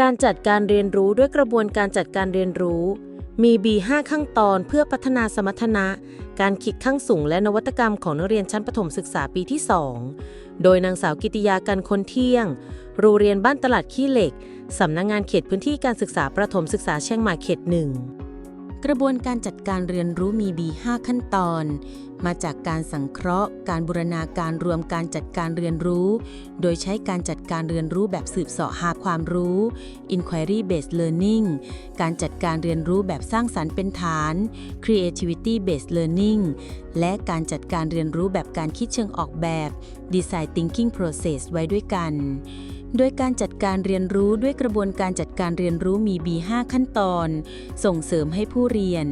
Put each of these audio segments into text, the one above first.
การจัดการเรียนรู้ด้วยกระบวนการจัดการเรียนรู้ มี B5 ขั้นตอนเพื่อพัฒนาสมรรถนะ การคิดขั้นสูงและนวัตกรรมของนักเรียนชั้นประถมศึกษาปีที่ 2 โดยนางสาวกิติยากันคนเที่ยงโรงเรียนบ้านตลาดขี้เหล็ก สำนักงงานเขตพื้นที่การศึกษาประถมศึกษาเชียงใหม่เขตหนึ่ง กระบวนการจัดการเรียนรู้มี B5 ขั้นตอน มาจากการสังเคราะห์ การบูรณาการรวมการจัดการเรียนรู้ โดยใช้การจัดการเรียนรู้แบบสืบเสาะหาความรู้ Inquiry Based Learning การจัดการเรียนรู้แบบสร้างสรรค์เป็นฐาน Creativity Based Learning และการจัดการเรียนรู้แบบการคิดเชิงออกแบบ Design Thinking Process ไว้ด้วยกัน โดยการจัดการเรียนรู้ด้วยกระบวนการจัดการเรียนรู้มี B5 ขั้นตอน ส่งเสริมให้ผู้เรียน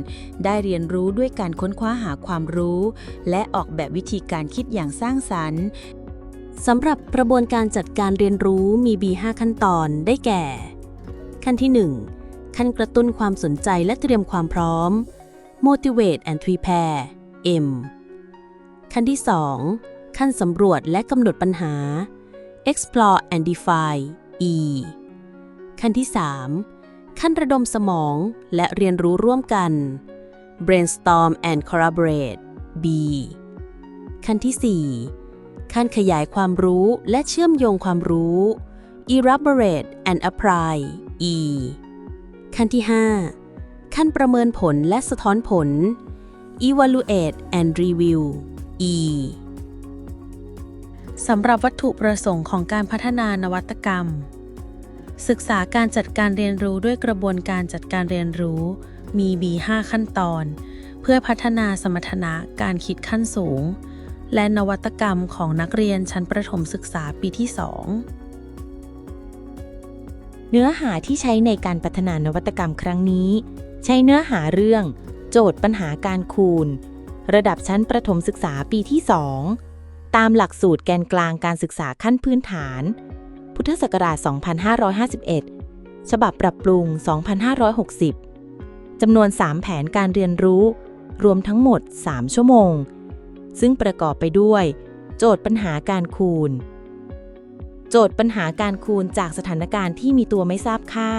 ได้เรียนรู้ด้วยการค้นคว้าหาความรู้ และออกแบบวิธีการคิดอย่างสร้างสรรค์สำหรับกระบวนการจัดการเรียนรู้มี B5 ขั้นตอนได้แก่ ขั้นที่ 1 ขั้นกระตุ้นความสนใจและเตรียมความพร้อม motivate and prepare M ขั้นที่ 2 ขั้นสำรวจและกำหนดปัญหา explore and define E ขั้นที่ 3 ขั้นระดมสมองและเรียนรู้ร่วมกัน brainstorm and collaborate B ขั้นที่ 4 ขั้นขยายความรู้และเชื่อมโยงความรู้ elaborate and apply E ขั้นที่ 5 ขั้นประเมินผลและสะท้อนผล evaluate and review E สำหรับวัตถุประสงค์ของการพัฒนานวัตกรรม ศึกษาการจัดการเรียนรู้ด้วยกระบวนการจัดการเรียนรู้ มี B5 ขั้นตอน เพื่อพัฒนาสมรรถนะการคิดขั้นสูง และนวัตกรรมของนักเรียนชั้นประถมศึกษาปีที่ 2 เนื้อหาที่ใช้ในการพัฒนานวัตกรรมครั้งนี้ ใช้เนื้อหาเรื่อง โจทย์ปัญหาการคูณ ระดับชั้นประถมศึกษาปีที่ 2 ตามหลักสูตรแกนกลางการศึกษาขั้นพื้นฐาน พุทธศักราช 2551 ฉบับปรับปรุง 2560 จำนวน 3 แผนการเรียนรู้ รวมทั้งหมด 3 ชั่วโมง ซึ่งประกอบไปด้วย โจทย์ปัญหาการคูณ โจทย์ปัญหาการคูณจากสถานการณ์ที่มีตัวไม่ทราบค่า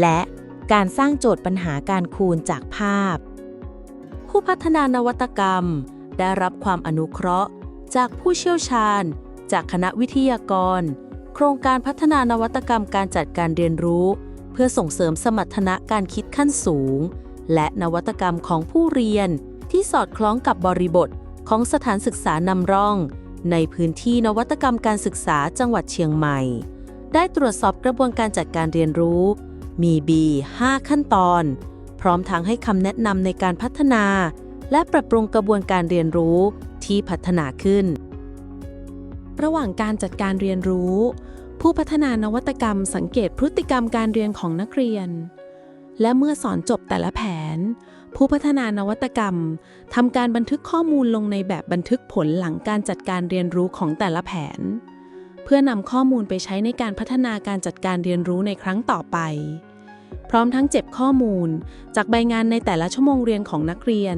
และการสร้างโจทย์ปัญหาการคูณจากภาพ ผู้พัฒนานวัตกรรม ได้รับความอนุเคราะห์ จากผู้เชี่ยวชาญ จากคณะวิทยากร โครงการพัฒนานวัตกรรมการจัดการเรียนรู้ เพื่อส่งเสริมสมรรถนะการคิดขั้นสูง และนวัตกรรมของผู้เรียน ที่สอดคล้องกับบริบทของสถานศึกษานำร่อง ในพื้นที่นวัตกรรมการศึกษาจังหวัดเชียงใหม่ ได้ตรวจสอบกระบวนการจัดการเรียนรู้ มี B 5 ขั้นตอน พร้อมทั้งให้คำแนะนำในการพัฒนา และปรับปรุงกระบวนการเรียนรู้ที่พัฒนาขึ้น ระหว่างการจัดการเรียนรู้ ผู้พัฒนานวัตกรรมสังเกตพฤติกรรมการเรียนของนักเรียน และเมื่อสอนจบแต่ละแผน ผู้พัฒนานวัตกรรมทำการบันทึกข้อมูลลงในแบบบันทึกผลหลังการจัดการเรียนรู้ของแต่ละแผน เพื่อนำข้อมูลไปใช้ในการพัฒนาการจัดการเรียนรู้ในครั้งต่อไปพร้อมทั้งเจ็บข้อมูล จากใบงานในแต่ละชั่วโมงเรียนของนักเรียน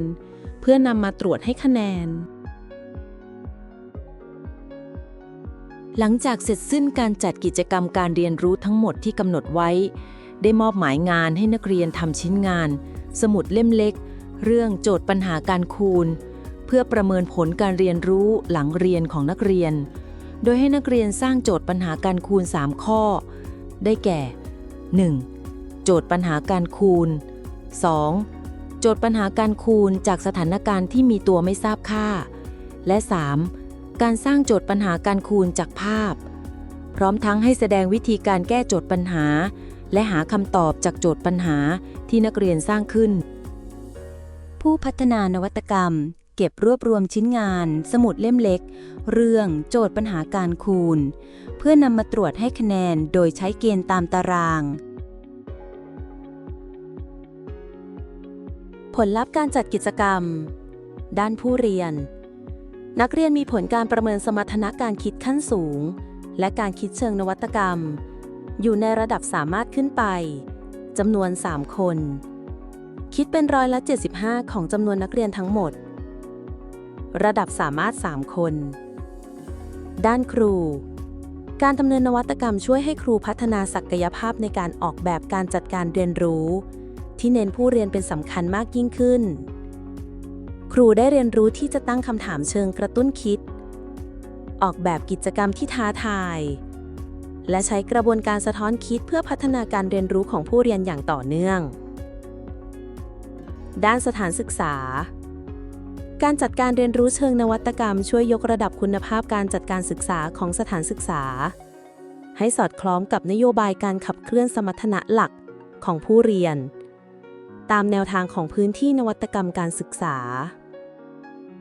พื่อนำมาตรวจให้คะแนน หลังจากเสร็จสิ้นการจัดกิจกรรมการเรียนรู้ทั้งหมดที่กำหนดไว้ ได้มอบหมายงานให้นักเรียนทำชิ้นงาน สมุดเล่มเล็ก เรื่องโจทย์ปัญหาการคูณ เพื่อประเมินผลการเรียนรู้หลังเรียนของนักเรียน โดยให้นักเรียนสร้างโจทย์ปัญหาการคูณ 3 ข้อ ได้แก่ 1. โจทย์ปัญหาการคูณ 2. โจทย์ปัญหาการคูณจากสถานการณ์ที่มีตัวไม่ทราบค่า และ 3. การสร้างโจทย์ปัญหาการคูณจากภาพ พร้อมทั้งให้แสดงวิธีการแก้โจทย์ปัญหา และหาคำตอบจากโจทย์ปัญหาที่นักเรียนสร้างขึ้น ผู้พัฒนานวัตกรรม เก็บรวบรวมชิ้นงาน สมุดเล่มเล็ก เรื่องโจทย์ปัญหาการคูณ เพื่อนำมาตรวจให้คะแนนโดยใช้เกณฑ์ตามตาราง ผลลัพธ์การจัดกิจกรรม ด้านผู้เรียน นักเรียนมีผลการประเมินสมรรถนะการคิดขั้นสูง และการคิดเชิงนวัตกรรม อยู่ในระดับสามารถขึ้นไปจำนวน 3 คน คิดเป็นร้อยละ 75 ของจำนวนนักเรียนทั้งหมด ระดับสามารถ 3 คน ด้านครู การดำเนินนวัตกรรมช่วยให้ครูพัฒนาศักยภาพในการออกแบบการจัดการเรียนรู้ ที่เน้นผู้เรียนเป็นสำคัญมากยิ่งขึ้น ครูได้เรียนรู้ที่จะตั้งคำถามเชิงกระตุ้นคิด ออกแบบกิจกรรมที่ท้าทาย และใช้กระบวนการสะท้อนคิดเพื่อพัฒนาการเรียนรู้ของผู้เรียนอย่างต่อเนื่อง ด้านสถานศึกษา การจัดการเรียนรู้เชิงนวัตกรรม ช่วยยกระดับคุณภาพการจัดการศึกษาของสถานศึกษา ให้สอดคล้องกับนโยบายการขับเคลื่อนสมรรถนะหลักของผู้เรียน ตามแนวทางของพื้นที่นวัตกรรมการศึกษา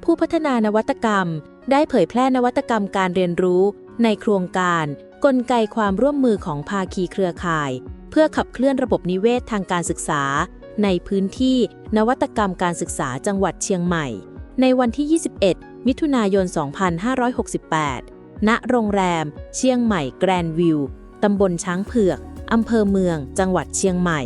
ผู้พัฒนานวัตกรรม ได้เผยแพร่นวัตกรรมการเรียนรู้ ในโครงการ กลไกความร่วมมือของภาคีเครือข่าย เพื่อขับเคลื่อนระบบนิเวศทางการศึกษา ในพื้นที่นวัตกรรมการศึกษาจังหวัดเชียงใหม่ ในวันที่ 21 มิถุนายน 2568 ณ โรงแรม เชียงใหม่แกรนด์วิวตำบลช้างเผือกอำเภอเมือง จังหวัดเชียงใหม่